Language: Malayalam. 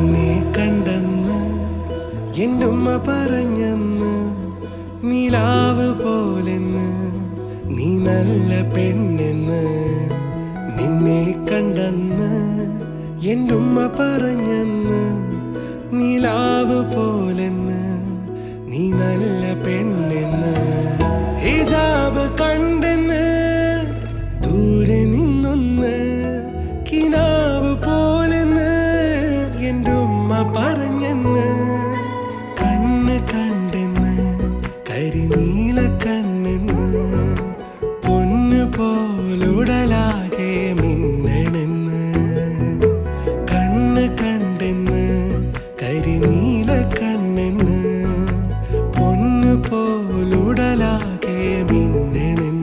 നിന്നെ കണ്ടെന്ന് എന്നുമ്മ പറഞ്ഞെന്ന് നിലാവ് പോലെന്ന് നീ നല്ല പെണ്ണെന്ന് നിന്നെ കണ്ടെന്ന് എന്നുമ്മ പറഞ്ഞെന്ന് നിലാവ് പോലെന്ന് നീ നല്ല പറഞ്ഞെന്ന്. കണ്ണ് കണ്ടെന്ന്. കരിനീല കണ്ണെന്ന്. പൊന്നു പോലുടലാകെ മിന്നണെന്ന്. കണ്ണ് കണ്ടെന്ന്. കരിനീല കണ്ണെന്ന്. പൊന്നു പോലുടലാകെ മിന്നണെന്ന്.